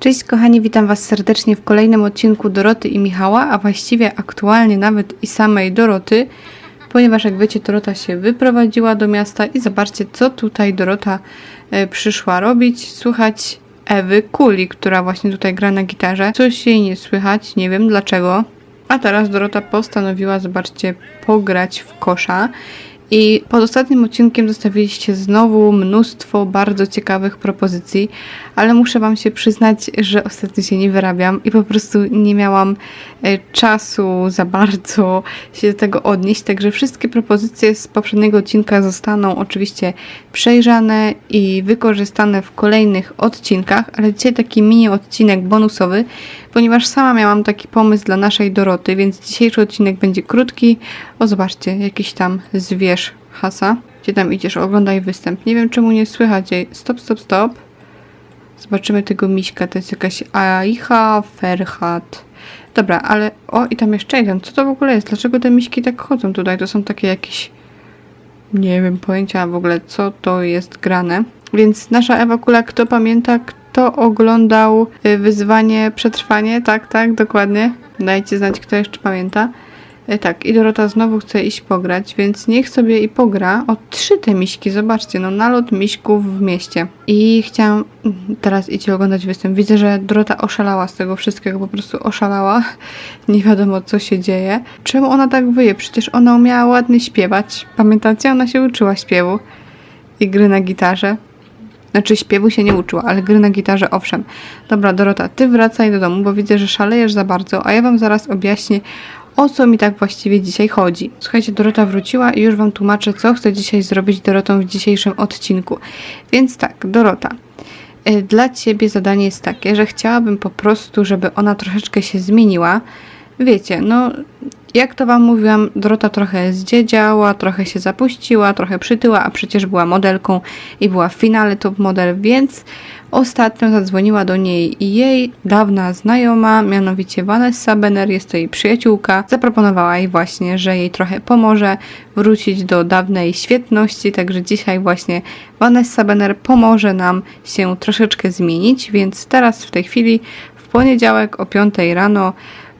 Cześć kochani, witam Was serdecznie w kolejnym odcinku Doroty i Michała, a właściwie aktualnie nawet i samej Doroty, ponieważ jak wiecie Dorota się wyprowadziła do miasta i zobaczcie co tutaj Dorota e, przyszła robić, słuchać Ewy Kuli, która właśnie tutaj gra na gitarze. Coś jej nie słychać, nie wiem dlaczego. A teraz Dorota postanowiła, zobaczcie, pograć w kosza. I pod ostatnim odcinkiem zostawiliście znowu mnóstwo bardzo ciekawych propozycji, ale muszę Wam się przyznać, że ostatnio się nie wyrabiam i po prostu nie miałam e, czasu za bardzo się do tego odnieść. Także wszystkie propozycje z poprzedniego odcinka zostaną oczywiście przejrzane i wykorzystane w kolejnych odcinkach, ale dzisiaj taki mini odcinek bonusowy, ponieważ sama miałam taki pomysł dla naszej Doroty, więc dzisiejszy odcinek będzie krótki. O, zobaczcie, jakiś tam zwierz hasa. Gdzie tam idziesz? Oglądaj występ. Nie wiem, czemu nie słychać jej. Stop, stop, stop. Zobaczymy tego miśka. To jest jakaś Aicha Ferhat. Dobra, ale... O, i tam jeszcze jeden. Co to w ogóle jest? Dlaczego te miśki tak chodzą tutaj? To są takie jakieś... Nie wiem pojęcia w ogóle, co to jest grane. Więc nasza Ewa Kula, kto pamięta, oglądał y, wyzwanie przetrwanie? Tak, tak, dokładnie. Dajcie znać, kto jeszcze pamięta. E, Tak, i Dorota znowu chce iść pograć, więc niech sobie i pogra. O, trzy te miśki, zobaczcie, no nalot miśków w mieście. I chciałam teraz idzie oglądać występ. Widzę, że Dorota oszalała z tego wszystkiego, po prostu oszalała. Nie wiadomo, co się dzieje. Czemu ona tak wyje? Przecież ona umiała ładnie śpiewać. Pamiętacie? Ona się uczyła śpiewu i gry na gitarze. Znaczy śpiewu się nie uczyła, ale gry na gitarze owszem. Dobra, Dorota, ty wracaj do domu, bo widzę, że szalejesz za bardzo, a ja wam zaraz objaśnię, o co mi tak właściwie dzisiaj chodzi. Słuchajcie, Dorota wróciła i już wam tłumaczę, co chcę dzisiaj zrobić Dorotą w dzisiejszym odcinku. Więc tak, Dorota. y, Dla ciebie zadanie jest takie, że chciałabym po prostu, żeby ona troszeczkę się zmieniła. Wiecie, no jak to wam mówiłam, Dorota trochę zdziedziała, trochę się zapuściła, trochę przytyła, a przecież była modelką i była w finale top model, więc ostatnio zadzwoniła do niej jej dawna znajoma, mianowicie Vanessa Benner, jest to jej przyjaciółka. Zaproponowała jej właśnie, że jej trochę pomoże wrócić do dawnej świetności, także dzisiaj właśnie Vanessa Benner pomoże nam się troszeczkę zmienić, więc teraz w tej chwili w poniedziałek o 5 rano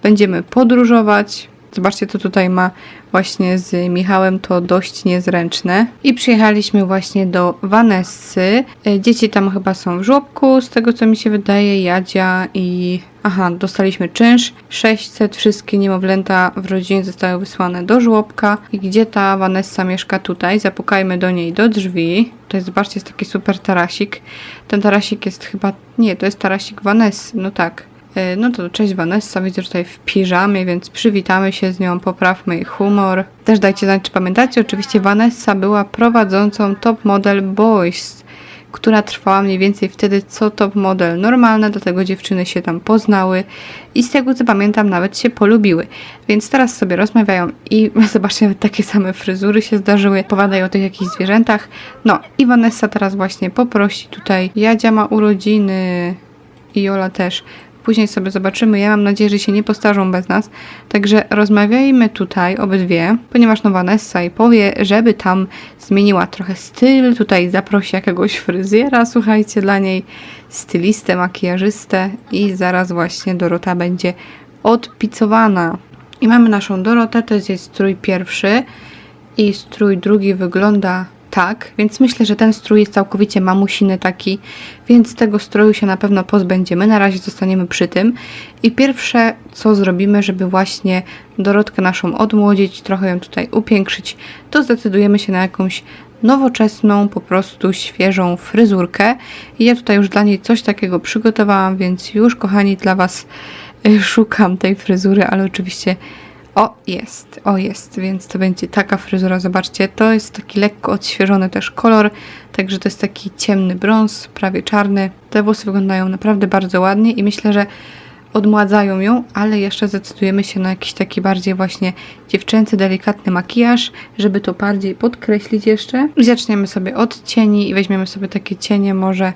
będziemy podróżować. Zobaczcie, co tutaj ma właśnie z Michałem, to dość niezręczne. I przyjechaliśmy właśnie do Vanessy. E, Dzieci tam chyba są w żłobku, z tego co mi się wydaje, Jadzia i... Aha, dostaliśmy czynsz. 600, wszystkie niemowlęta w rodzinie zostały wysłane do żłobka. I gdzie ta Vanessa mieszka tutaj? Zapukajmy do niej do drzwi. To jest, zobaczcie, jest taki super tarasik. Ten tarasik jest chyba... Nie, to jest tarasik Vanessy, no tak. E, No to cześć Vanessa, widzę tutaj w piżamie, więc przywitamy się z nią, poprawmy jej humor. Też dajcie znać, czy pamiętacie, oczywiście Vanessa była prowadzącą Top Model Boys, która trwała mniej więcej wtedy co Top Model normalne, dlatego dziewczyny się tam poznały i z tego co pamiętam nawet się polubiły. Więc teraz sobie rozmawiają i zobaczcie, takie same fryzury się zdarzyły, powadają o tych jakichś zwierzętach. No i Vanessa teraz właśnie poprosi tutaj, Jadzia ma urodziny, i Jola też. Później sobie zobaczymy. Ja mam nadzieję, że się nie postarzą bez nas. Także rozmawiajmy tutaj obydwie, ponieważ no Vanessa i powie, żeby tam zmieniła trochę styl. Tutaj zaprosi jakiegoś fryzjera, słuchajcie, dla niej stylistę, makijażystę i zaraz właśnie Dorota będzie odpicowana. I mamy naszą Dorotę, to jest jej strój pierwszy i strój drugi wygląda tak, więc myślę, że ten strój jest całkowicie mamusiny taki, więc tego stroju się na pewno pozbędziemy. Na razie zostaniemy przy tym. I pierwsze, co zrobimy, żeby właśnie Dorotkę naszą odmłodzić, trochę ją tutaj upiększyć, to zdecydujemy się na jakąś nowoczesną, po prostu świeżą fryzurkę. I ja tutaj już dla niej coś takiego przygotowałam, więc już, kochani, dla Was y, szukam tej fryzury, ale oczywiście o, jest, o jest, więc to będzie taka fryzura, zobaczcie, to jest taki lekko odświeżony też kolor, także to jest taki ciemny brąz, prawie czarny. Te włosy wyglądają naprawdę bardzo ładnie i myślę, że odmładzają ją, ale jeszcze zdecydujemy się na jakiś taki bardziej właśnie dziewczęcy, delikatny makijaż, żeby to bardziej podkreślić jeszcze. Zaczniemy sobie od cieni i weźmiemy sobie takie cienie może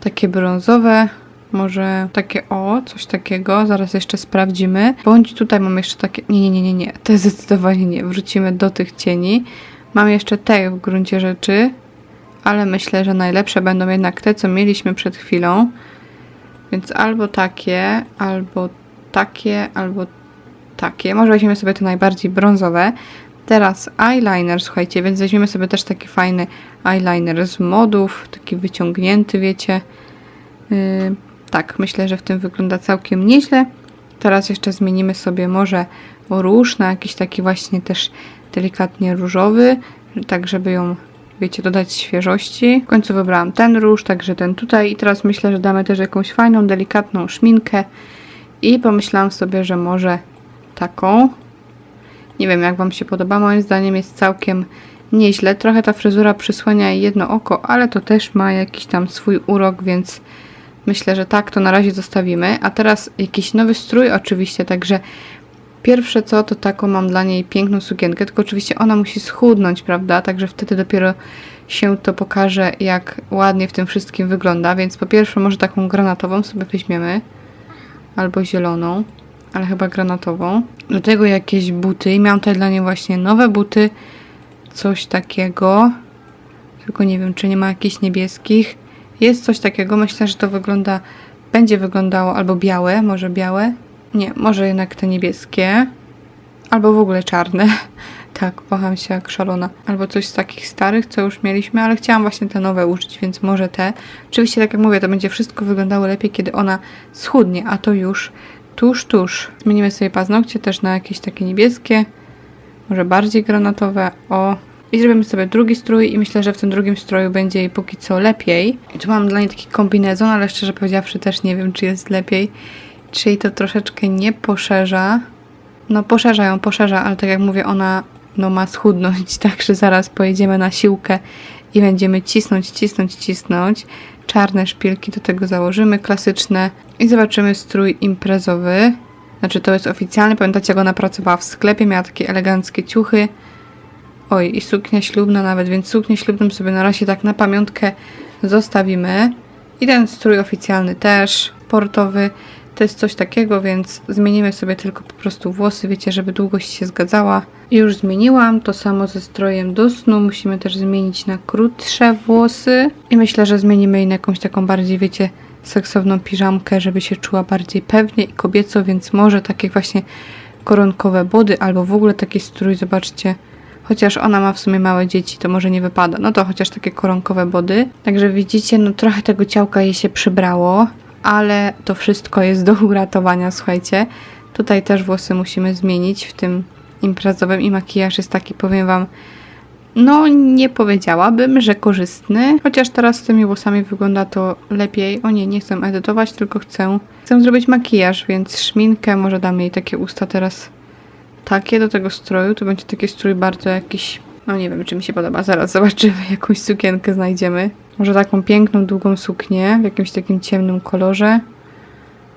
takie brązowe, może takie o, coś takiego, zaraz jeszcze sprawdzimy. Bądź tutaj mam jeszcze takie, nie, nie, nie, nie, nie, te zdecydowanie nie, wrócimy do tych cieni. Mam jeszcze te w gruncie rzeczy, ale myślę, że najlepsze będą jednak te, co mieliśmy przed chwilą. Więc albo takie, albo takie, albo takie. Może weźmiemy sobie te najbardziej brązowe. Teraz eyeliner, słuchajcie, więc weźmiemy sobie też taki fajny eyeliner z modów, taki wyciągnięty, wiecie. Yy, tak, myślę, że w tym wygląda całkiem nieźle. Teraz jeszcze zmienimy sobie może róż na jakiś taki właśnie też delikatnie różowy, tak żeby ją, wiecie, dodać świeżości. W końcu wybrałam ten róż, także ten tutaj i teraz myślę, że damy też jakąś fajną, delikatną szminkę i pomyślałam sobie, że może taką. Nie wiem, jak Wam się podoba. Moim zdaniem jest całkiem nieźle. Trochę ta fryzura przysłania jedno oko, ale to też ma jakiś tam swój urok, więc myślę, że tak to na razie zostawimy. A teraz jakiś nowy strój oczywiście, także pierwsze co, to taką mam dla niej piękną sukienkę, tylko oczywiście ona musi schudnąć, prawda? Także wtedy dopiero się to pokaże, jak ładnie w tym wszystkim wygląda. Więc po pierwsze może taką granatową sobie weźmiemy, albo zieloną ale chyba granatową. Do tego jakieś buty. I miałam tutaj dla niej właśnie nowe buty. Coś takiego. Tylko nie wiem, czy nie ma jakichś niebieskich. Jest coś takiego. Myślę, że to wygląda, będzie wyglądało albo białe, może białe. Nie, może jednak te niebieskie. Albo w ogóle czarne. Tak, waham się jak szalona. Albo coś z takich starych, co już mieliśmy, ale chciałam właśnie te nowe użyć, więc może te. Oczywiście, tak jak mówię, to będzie wszystko wyglądało lepiej, kiedy ona schudnie, a to już tuż, tuż. Zmienimy sobie paznokcie też na jakieś takie niebieskie, może bardziej granatowe. O. I zrobimy sobie drugi strój i myślę, że w tym drugim stroju będzie jej póki co lepiej. I tu mam dla niej taki kombinezon, ale szczerze powiedziawszy też nie wiem, czy jest lepiej. Czy jej to troszeczkę nie poszerza. No poszerza ją, poszerza, ale tak jak mówię, ona no ma schudnąć, także zaraz pojedziemy na siłkę i będziemy cisnąć, cisnąć, cisnąć. Czarne szpilki do tego założymy, klasyczne. I zobaczymy strój imprezowy. Znaczy to jest oficjalny, pamiętacie jak ona pracowała w sklepie, miała takie eleganckie ciuchy. Oj, i suknia ślubna nawet, więc suknię ślubną sobie na razie tak na pamiątkę zostawimy. I ten strój oficjalny też, portowy. To jest coś takiego, więc zmienimy sobie tylko po prostu włosy, wiecie, żeby długość się zgadzała. Już zmieniłam, to samo ze strojem do snu. Musimy też zmienić na krótsze włosy. I myślę, że zmienimy jej na jakąś taką bardziej, wiecie, seksowną piżamkę, żeby się czuła bardziej pewnie i kobieco, więc może takie właśnie koronkowe body albo w ogóle taki strój, zobaczcie. Chociaż ona ma w sumie małe dzieci, to może nie wypada. No to chociaż takie koronkowe body. Także widzicie, no trochę tego ciałka jej się przybrało, ale to wszystko jest do uratowania, słuchajcie. Tutaj też włosy musimy zmienić w tym imprezowym i makijaż jest taki, powiem wam, no nie powiedziałabym, że korzystny, chociaż teraz z tymi włosami wygląda to lepiej. O nie, nie chcę edytować, tylko chcę, chcę zrobić makijaż, więc szminkę, może damy jej takie usta teraz takie do tego stroju, to będzie taki strój bardzo jakiś, no nie wiem, czy mi się podoba, zaraz zobaczymy, jakąś sukienkę znajdziemy. Może taką piękną, długą suknię w jakimś takim ciemnym kolorze.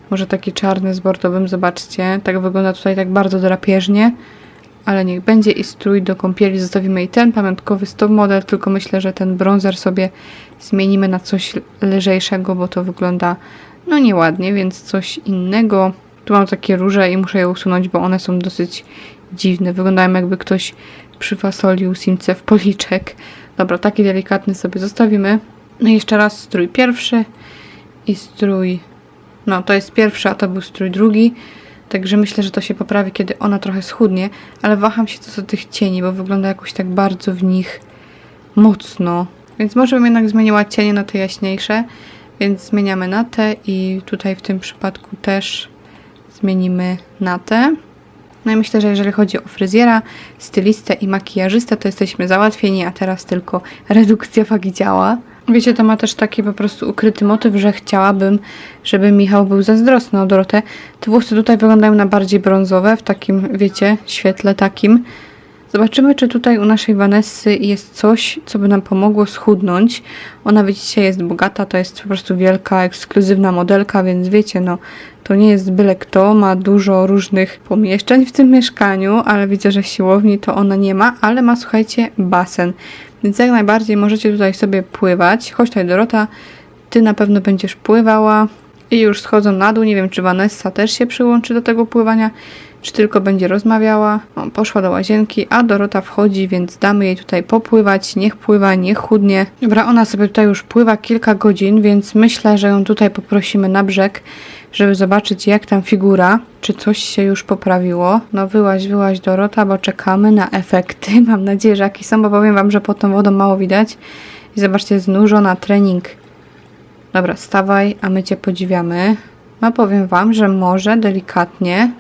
Może taki czarny z bordowym, zobaczcie. Tak wygląda tutaj tak bardzo drapieżnie. Ale niech będzie i strój do kąpieli. Zostawimy i ten pamiątkowy stop model, tylko myślę, że ten bronzer sobie zmienimy na coś lżejszego, bo to wygląda no nieładnie, więc coś innego. Tu mam takie róże i muszę je usunąć, bo one są dosyć dziwne. Wyglądają jakby ktoś przyfasolił simce w policzek. Dobra, taki delikatny sobie zostawimy. No i jeszcze raz strój pierwszy i strój... No, to jest pierwszy, a to był strój drugi. Także myślę, że to się poprawi, kiedy ona trochę schudnie, ale waham się co do tych cieni, bo wygląda jakoś tak bardzo w nich mocno. Więc może bym jednak zmieniła cienie na te jaśniejsze, więc zmieniamy na te i tutaj w tym przypadku też zmienimy na te. No i myślę, że jeżeli chodzi o fryzjera, stylistę i makijażystę, to jesteśmy załatwieni, a teraz tylko redukcja wagi ciała. Wiecie, to ma też taki po prostu ukryty motyw, że chciałabym, żeby Michał był zazdrosny o Dorotę. Te włosy tutaj wyglądają na bardziej brązowe, w takim, wiecie, świetle takim. Zobaczymy, czy tutaj u naszej Vanessy jest coś, co by nam pomogło schudnąć. Ona, widzicie, jest bogata, to jest po prostu wielka, ekskluzywna modelka, więc wiecie, no, to nie jest byle kto, ma dużo różnych pomieszczeń w tym mieszkaniu, ale widzę, że siłowni to ona nie ma, ale ma, słuchajcie, basen. Więc jak najbardziej możecie tutaj sobie pływać. Chodź tutaj, Dorota, ty na pewno będziesz pływała. I już schodzą na dół. Nie wiem, czy Vanessa też się przyłączy do tego pływania, czy tylko będzie rozmawiała. O, poszła do łazienki, a Dorota wchodzi, więc damy jej tutaj popływać. Niech pływa, niech chudnie. Dobra, ona sobie tutaj już pływa kilka godzin, więc myślę, że ją tutaj poprosimy na brzeg, żeby zobaczyć jak tam figura, czy coś się już poprawiło. No wyłaź, wyłaź Dorota, bo czekamy na efekty. Mam nadzieję, że jakieś są, bo powiem wam, że pod tą wodą mało widać. I zobaczcie, znużona trening. Dobra, stawaj, a my cię podziwiamy. No powiem wam, że może delikatnie.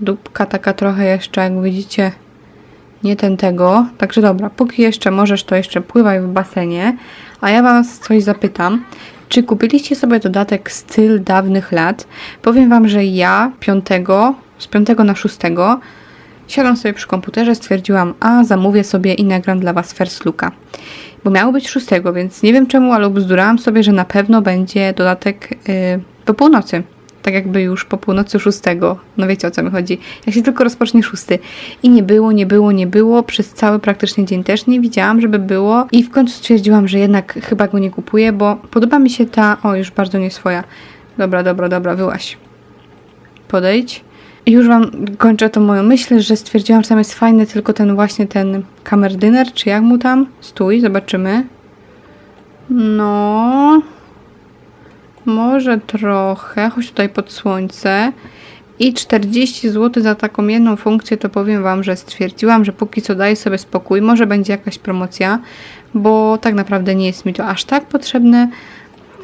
Dupka taka trochę jeszcze, jak widzicie, nie ten tego. Także dobra, póki jeszcze możesz, to jeszcze pływaj w basenie. A ja was coś zapytam. Czy kupiliście sobie dodatek styl dawnych lat? Powiem wam, że ja piątego, z piątego na szóstego siadam sobie przy komputerze, stwierdziłam, a zamówię sobie i nagram dla was first looka. Bo miało być szóstego, więc nie wiem czemu, ale bzdurałam sobie, że na pewno będzie dodatek yy, po północy. Tak jakby już po północy szóstego. No wiecie o co mi chodzi. Jak się tylko rozpocznie szósty. I nie było, nie było, nie było. Przez cały praktycznie dzień też nie widziałam, żeby było. I w końcu stwierdziłam, że jednak chyba go nie kupuję, bo podoba mi się ta... O, już bardzo nie swoja. Dobra, dobra, dobra, wyłaś. Podejdź. I już wam kończę tą moją myśl, że stwierdziłam, że tam jest fajny tylko ten właśnie ten kamerdyner, czy jak mu tam? Stój, zobaczymy. No... Może trochę, choć tutaj pod słońce. I 40 zł za taką jedną funkcję, to powiem Wam, że stwierdziłam, że póki co daję sobie spokój. Może będzie jakaś promocja, bo tak naprawdę nie jest mi to aż tak potrzebne,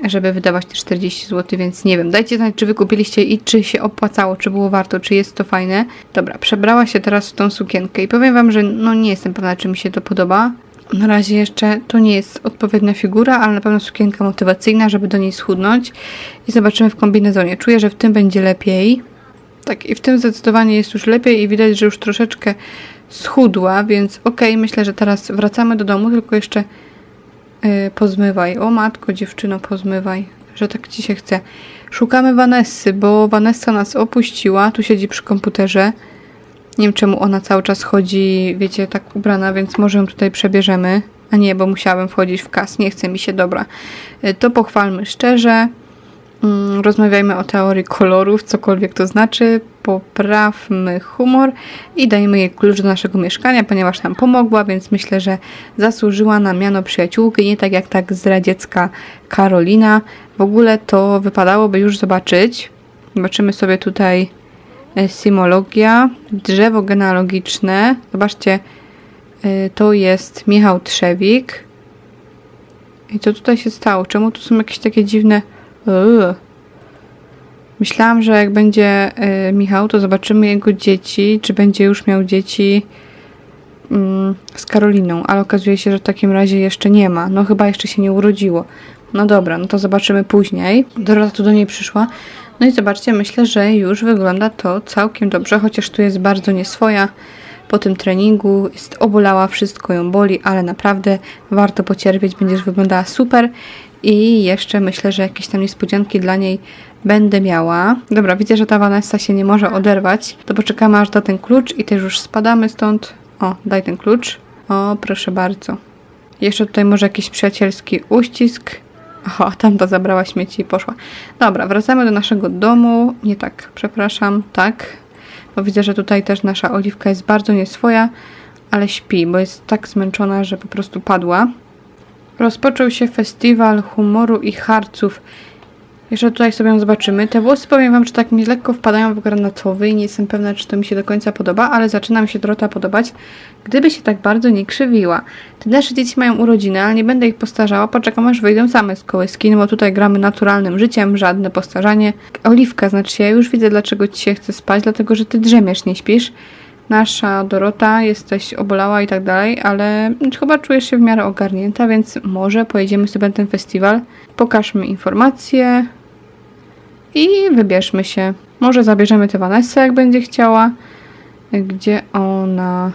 żeby wydawać te 40 zł, więc nie wiem. Dajcie znać, czy Wy kupiliście i czy się opłacało, czy było warto, czy jest to fajne. Dobra, przebrała się teraz w tą sukienkę i powiem Wam, że no nie jestem pewna, czy mi się to podoba. Na razie jeszcze to nie jest odpowiednia figura, ale na pewno sukienka motywacyjna, żeby do niej schudnąć. I zobaczymy w kombinezonie. Czuję, że w tym będzie lepiej. Tak, i w tym zdecydowanie jest już lepiej i widać, że już troszeczkę schudła, więc okej, myślę, że teraz wracamy do domu, tylko jeszcze yy, pozmywaj. O matko, dziewczyno, pozmywaj, że tak ci się chce. Szukamy Vanessy, bo Vanessa nas opuściła, tu siedzi przy komputerze. Nie wiem czemu ona cały czas chodzi, wiecie, tak ubrana, więc może ją tutaj przebierzemy. A nie, bo musiałabym wchodzić w kas, nie chce mi się, dobra. Y, To pochwalmy szczerze. Mm, Rozmawiajmy o teorii kolorów, cokolwiek to znaczy. Poprawmy humor i dajmy jej klucz do naszego mieszkania, ponieważ nam pomogła, więc myślę, że zasłużyła na miano przyjaciółki, nie tak jak tak zdradziecka Karolina. W ogóle to wypadałoby już zobaczyć. Zobaczymy sobie tutaj Simologia, drzewo genealogiczne. Zobaczcie, e, to jest Michał Trzewik. I co tutaj się stało? Czemu tu są jakieś takie dziwne... Uuu. Myślałam, że jak będzie e, Michał, to zobaczymy jego dzieci, czy będzie już miał dzieci mm, z Karoliną, ale okazuje się, że w takim razie jeszcze nie ma. No chyba jeszcze się nie urodziło. No dobra, no to zobaczymy później. Dorota tu do niej przyszła. No i zobaczcie, myślę, że już wygląda to całkiem dobrze, chociaż tu jest bardzo nieswoja. Po tym treningu jest obolała, wszystko ją boli, ale naprawdę warto pocierpieć, będziesz wyglądała super. I jeszcze myślę, że jakieś tam niespodzianki dla niej będę miała. Dobra, widzę, że ta Vanessa się nie może oderwać. To poczekamy aż da ten klucz i też już spadamy stąd. O, daj ten klucz. O, proszę bardzo. Jeszcze tutaj może jakiś przyjacielski uścisk. Aha, tamta zabrała śmieci i poszła. Dobra, wracamy do naszego domu. Nie tak, przepraszam, tak. Bo widzę, że tutaj też nasza oliwka jest bardzo nieswoja, ale śpi, bo jest tak zmęczona, że po prostu padła. Rozpoczął się festiwal humoru i harców. Jeszcze tutaj sobie ją zobaczymy. Te włosy powiem wam, że tak mi lekko wpadają w granatowy i nie jestem pewna, czy to mi się do końca podoba, ale zaczyna mi się Dorota podobać, gdyby się tak bardzo nie krzywiła. Te nasze dzieci mają urodziny, ale nie będę ich postarzała, poczekam aż wyjdą same z kołyski, no bo tutaj gramy naturalnym życiem, żadne postarzanie. Oliwka, znaczy ja już widzę, dlaczego ci się chce spać, dlatego, że ty drzemiesz, nie śpisz. Nasza Dorota, jesteś obolała i tak dalej, ale chyba czujesz się w miarę ogarnięta, więc może pojedziemy sobie na ten festiwal. Pokażmy informacje i wybierzmy się. Może zabierzemy tę Vanessę, jak będzie chciała. Gdzie ona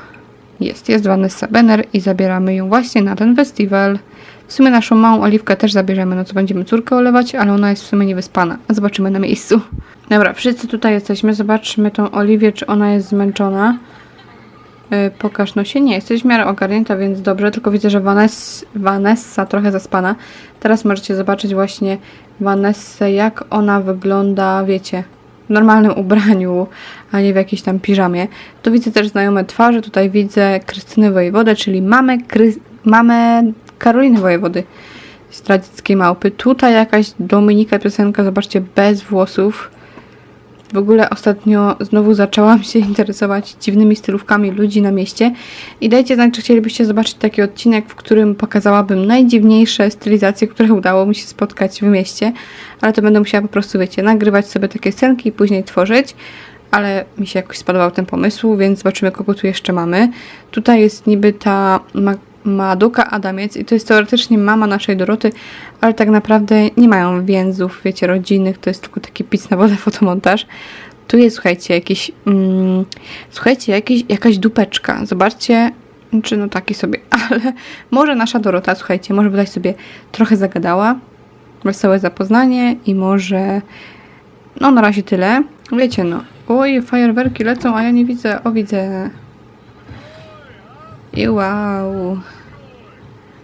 jest? Jest Vanessa Benner i zabieramy ją właśnie na ten festiwal. W sumie naszą małą Oliwkę też zabierzemy, no to będziemy córkę olewać, ale ona jest w sumie niewyspana. Zobaczymy na miejscu. Dobra, wszyscy tutaj jesteśmy. Zobaczmy tą Oliwię, czy ona jest zmęczona. Yy, pokaż, no się nie, jesteś w miarę ogarnięta, więc dobrze, tylko widzę, że Vanessa, Vanessa trochę zaspana. Teraz możecie zobaczyć właśnie Vanessę, jak ona wygląda, wiecie, w normalnym ubraniu, a nie w jakiejś tam piżamie. Tu widzę też znajome twarze. Tutaj widzę Krystynę Wojewodę, czyli mamę, Kry... mamę Karoliny Wojewody z tradyckiej małpy. Tutaj jakaś Dominika piosenka, zobaczcie, bez włosów. W ogóle ostatnio znowu zaczęłam się interesować dziwnymi stylówkami ludzi na mieście. I dajcie znać, czy chcielibyście zobaczyć taki odcinek, w którym pokazałabym najdziwniejsze stylizacje, które udało mi się spotkać w mieście, ale to będę musiała po prostu, wiecie, nagrywać sobie takie scenki i później tworzyć, ale mi się jakoś spodobał ten pomysł, więc zobaczymy, kogo tu jeszcze mamy. Tutaj jest niby ta Maduka Adamiec i to jest teoretycznie mama naszej Doroty, ale tak naprawdę nie mają więzów, wiecie, rodzinnych, to jest tylko taki pic na wodę fotomontaż. Tu jest, słuchajcie, jakiś, mm, słuchajcie, jakiś, jakaś dupeczka. Zobaczcie, czy no taki sobie, ale może nasza Dorota, słuchajcie, może by sobie trochę zagadała. Wesołe zapoznanie i może, no na razie tyle. Wiecie, no, oj, fajerwerki lecą, a ja nie widzę, o widzę. I wow.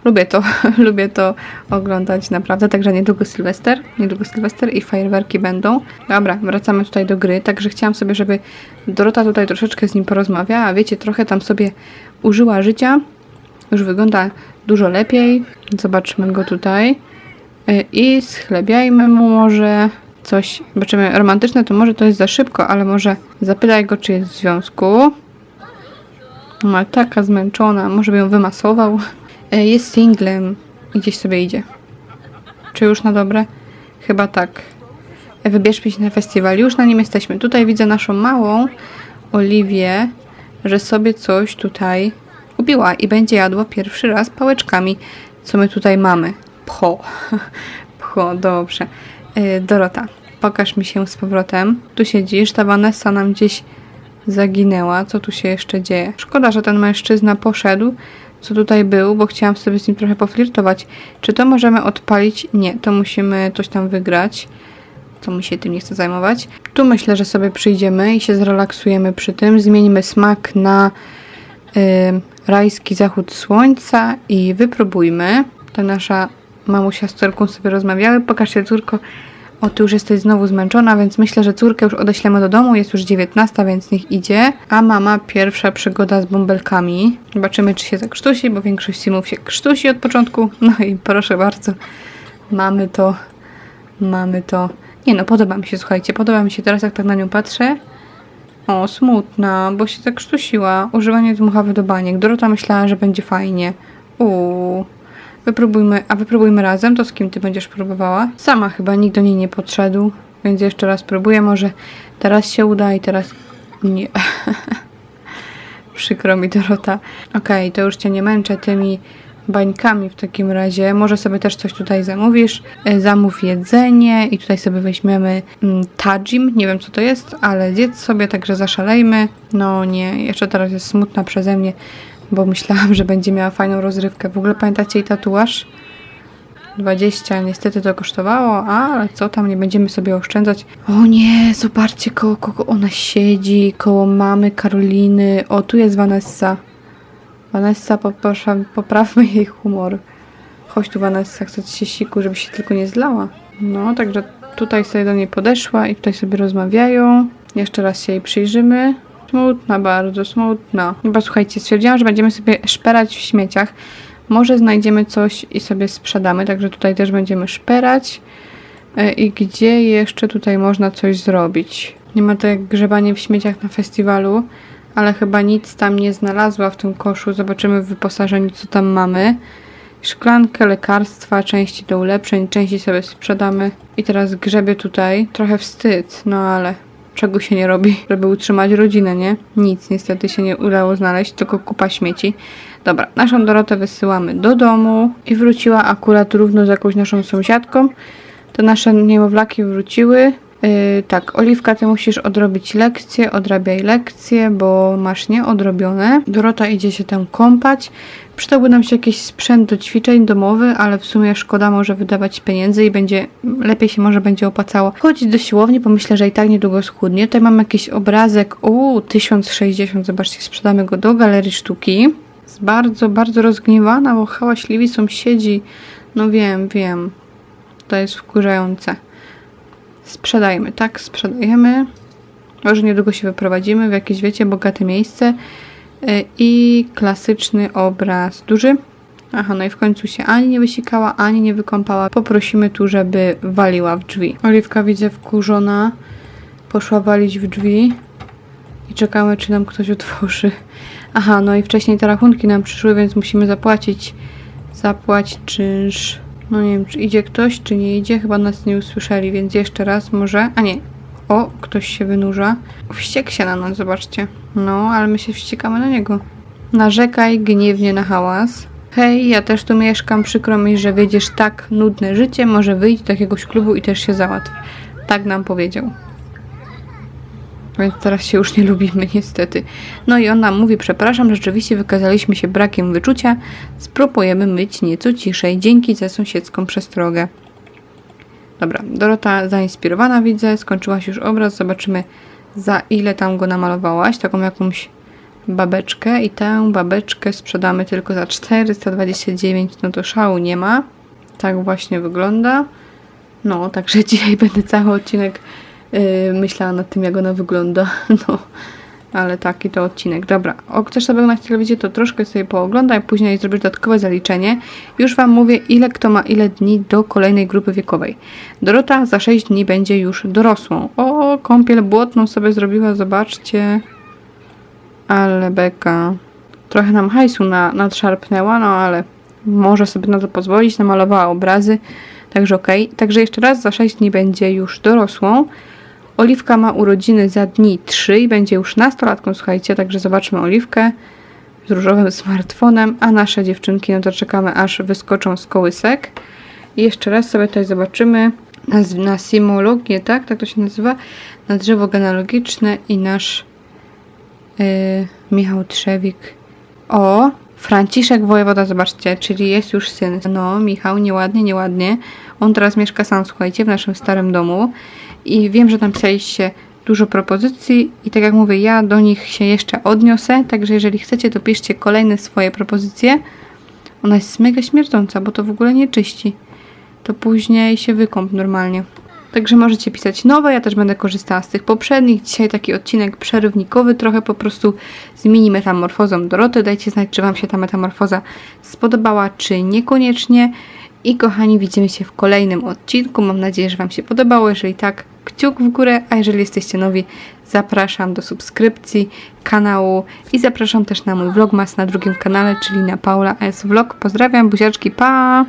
Lubię to, lubię to oglądać naprawdę, także niedługo Sylwester, niedługo Sylwester i fajerwerki będą. Dobra, wracamy tutaj do gry, także chciałam sobie, żeby Dorota tutaj troszeczkę z nim porozmawiała, wiecie, trochę tam sobie użyła życia, już wygląda dużo lepiej, zobaczmy go tutaj Y, i schlebiajmy mu może coś, zobaczymy, romantyczne to może to jest za szybko, ale może zapytaj go, czy jest w związku. Ma taka zmęczona, może by ją wymasował. E, Jest singlem i gdzieś sobie idzie. Czy już na dobre? Chyba tak. E, Wybierzmy się na festiwal. Już na nim jesteśmy. Tutaj widzę naszą małą Oliwię, że sobie coś tutaj kupiła i będzie jadła pierwszy raz pałeczkami. Co my tutaj mamy? Pcho. Pcho, dobrze. E, Dorota, pokaż mi się z powrotem. Tu siedzisz, ta Vanessa nam gdzieś zaginęła. Co tu się jeszcze dzieje? Szkoda, że ten mężczyzna poszedł, co tutaj był, bo chciałam sobie z nim trochę poflirtować. Czy to możemy odpalić? Nie, to musimy coś tam wygrać. To mi się tym nie chce zajmować. Tu myślę, że sobie przyjdziemy i się zrelaksujemy przy tym. Zmienimy smak na y, rajski zachód słońca i wypróbujmy. To nasza mamusia z córką sobie rozmawiały. Pokaż się, córko. O, ty już jesteś znowu zmęczona, więc myślę, że córkę już odeślemy do domu. Jest już 19, więc niech idzie. A mama pierwsza przygoda z bąbelkami. Zobaczymy, czy się zakrztusi, bo większość simów się krztusi od początku. No i proszę bardzo, mamy to. Mamy to. Nie no, podoba mi się, słuchajcie, podoba mi się teraz, jak tak na nią patrzę. O, smutna, bo się zakrztusiła. Używanie dmuchawy do baniek. Dorota myślała, że będzie fajnie. Uuu. Wypróbujmy, a wypróbujmy razem, to z kim ty będziesz próbowała? Sama chyba nikt do niej nie podszedł, więc jeszcze raz próbuję, może teraz się uda i teraz nie. Przykro mi Dorota. Okej, to już cię nie męczę tymi bańkami w takim razie. Może sobie też coś tutaj zamówisz. E, Zamów jedzenie i tutaj sobie weźmiemy mm, tajim. Nie wiem co to jest, ale zjedz sobie, także zaszalejmy. No nie, jeszcze teraz jest smutna przeze mnie, bo myślałam, że będzie miała fajną rozrywkę. W ogóle pamiętacie jej tatuaż? 20, niestety to kosztowało, ale co tam, nie będziemy sobie oszczędzać. O nie, zobaczcie koło kogo ona siedzi, koło mamy Karoliny. O, tu jest Vanessa. Vanessa, poproszę, poprawmy jej humor. Chodź tu Vanessa, chcę ci się siku, żeby się tylko nie zlała. No, także tutaj sobie do niej podeszła i tutaj sobie rozmawiają. Jeszcze raz się jej przyjrzymy. Smutna, bardzo smutna. Chyba słuchajcie, stwierdziłam, że będziemy sobie szperać w śmieciach. Może znajdziemy coś i sobie sprzedamy, także tutaj też będziemy szperać. E, I gdzie jeszcze tutaj można coś zrobić? Nie ma to jak grzebanie w śmieciach na festiwalu, ale chyba nic tam nie znalazła w tym koszu. Zobaczymy w wyposażeniu, co tam mamy. Szklankę, lekarstwa, części do ulepszeń, części sobie sprzedamy. I teraz grzebię tutaj. Trochę wstyd, no ale czego się nie robi, żeby utrzymać rodzinę, nie? Nic niestety się nie udało znaleźć, tylko kupa śmieci. Dobra, naszą Dorotę wysyłamy do domu i wróciła akurat równo z jakąś naszą sąsiadką. Te nasze niemowlaki wróciły. Yy, tak, Oliwka, ty musisz odrobić lekcję, odrabiaj lekcje, bo masz nieodrobione. Dorota idzie się tam kąpać. Przydałby nam się jakiś sprzęt do ćwiczeń domowy, ale w sumie szkoda może wydawać pieniędzy i będzie lepiej się może będzie opłacało chodzić do siłowni, bo myślę, że i tak niedługo schudnie. Tutaj mam jakiś obrazek, o 1060, zobaczcie, sprzedamy go do galerii sztuki. Jest bardzo, bardzo rozgniewana, bo hałaśliwi sąsiedzi. No wiem, wiem. To jest wkurzające. Sprzedajemy, tak, sprzedajemy. Może niedługo się wyprowadzimy w jakieś, wiecie, bogate miejsce. Y, I klasyczny obraz duży. Aha, no i w końcu się ani nie wysikała, ani nie wykąpała. Poprosimy tu, żeby waliła w drzwi. Oliwka widzę wkurzona. Poszła walić w drzwi. I czekamy, czy nam ktoś otworzy. Aha, no i wcześniej te rachunki nam przyszły, więc musimy zapłacić. Zapłać czynsz. No nie wiem, czy idzie ktoś, czy nie idzie. Chyba nas nie usłyszeli, więc jeszcze raz może. A nie. O, ktoś się wynurza. Wściekł się na nas, zobaczcie. No, ale my się wściekamy na niego. Narzekaj gniewnie na hałas. Hej, ja też tu mieszkam, przykro mi, że wiedziesz tak nudne życie, może wyjść do jakiegoś klubu i też się załatw. Tak nam powiedział. Więc teraz się już nie lubimy, niestety. No i on nam mówi, przepraszam, rzeczywiście wykazaliśmy się brakiem wyczucia, spróbujemy być nieco ciszej, dzięki za sąsiedzką przestrogę. Dobra, Dorota zainspirowana widzę, skończyłaś już obraz, zobaczymy za ile tam go namalowałaś, taką jakąś babeczkę i tę babeczkę sprzedamy tylko za 429, no to szału nie ma. Tak właśnie wygląda. No, także dzisiaj będę cały odcinek yy, myślała nad tym, jak ona wygląda. No, ale taki to odcinek. Dobra, o, chcesz sobie oglądać telewizję, to troszkę sobie pooglądaj, później zrobisz dodatkowe zaliczenie. Już Wam mówię, ile kto ma ile dni do kolejnej grupy wiekowej. Dorota za 6 dni będzie już dorosłą. O, kąpiel błotną sobie zrobiła, zobaczcie. Ale beka. Trochę nam hajsu na, nadszarpnęła, no ale może sobie na to pozwolić. Namalowała obrazy, także okej. Także jeszcze raz, za 6 dni będzie już dorosłą. Oliwka ma urodziny za dni 3 i będzie już nastolatką, słuchajcie, także zobaczmy Oliwkę z różowym smartfonem, a nasze dziewczynki, no to czekamy aż wyskoczą z kołysek. I jeszcze raz sobie tutaj zobaczymy na, na simologię, tak? Tak to się nazywa? Na drzewo genealogiczne i nasz yy, Michał Trzewik. O, Franciszek Wojewoda, zobaczcie, czyli jest już syn. No, Michał, nieładnie, nieładnie. On teraz mieszka sam, słuchajcie, w naszym starym domu. I wiem, że tam pisaliście dużo propozycji i tak jak mówię, ja do nich się jeszcze odniosę, także jeżeli chcecie, to piszcie kolejne swoje propozycje. Ona jest mega śmierdząca, bo to w ogóle nie czyści. To później się wykąp normalnie. Także możecie pisać nowe, ja też będę korzystała z tych poprzednich. Dzisiaj taki odcinek przerywnikowy, trochę po prostu z mini metamorfozą Doroty. Dajcie znać, czy Wam się ta metamorfoza spodobała, czy niekoniecznie. I kochani, widzimy się w kolejnym odcinku. Mam nadzieję, że Wam się podobało. Jeżeli tak, kciuk w górę, a jeżeli jesteście nowi, zapraszam do subskrypcji kanału i zapraszam też na mój vlogmas na drugim kanale, czyli na Paula S Vlog. Pozdrawiam, buziaczki, pa!